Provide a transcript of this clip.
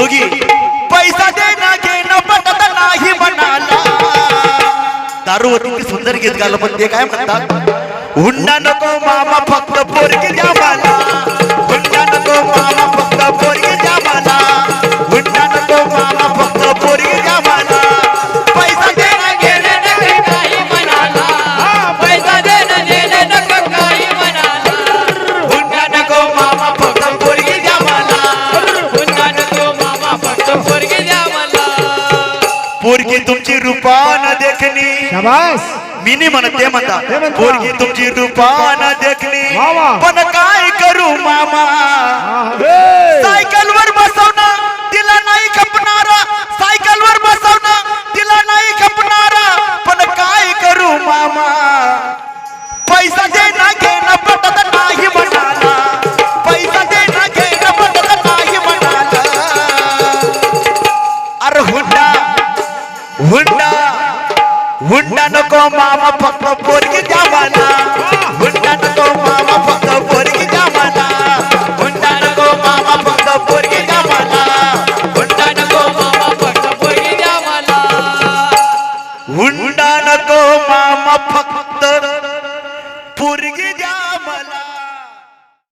दोघी. पैसा देणं घेणं पटत नाही म्हणाला. दारू होती सुंदर गीत गालं पण ते काय म्हणतात? हुंडा नको मामा फक्त पोरगी द्या पोरगी तुमची रूपान देखणी. शाबास. मी नाही म्हणत ते म्हणता. पोरगी तुमची रूपान देखणी. पण काय करू मामा! सायकल वर बसवणं तिला नाही खपणारा. सायकल वर बसवणं तिला नाही खपणारा. पण काय करू मामा? पैसा देणं घेणं हुंडा नको मामा फक्त पोरगी द्या मला हुंडा नको मामा फक्त पोरगी द्या मला हुंडा नको मामा फक्त पोरगी द्या मला हुंडा नको मामा फक्त पोरगी द्या मला हुंडा नको मामा फक्त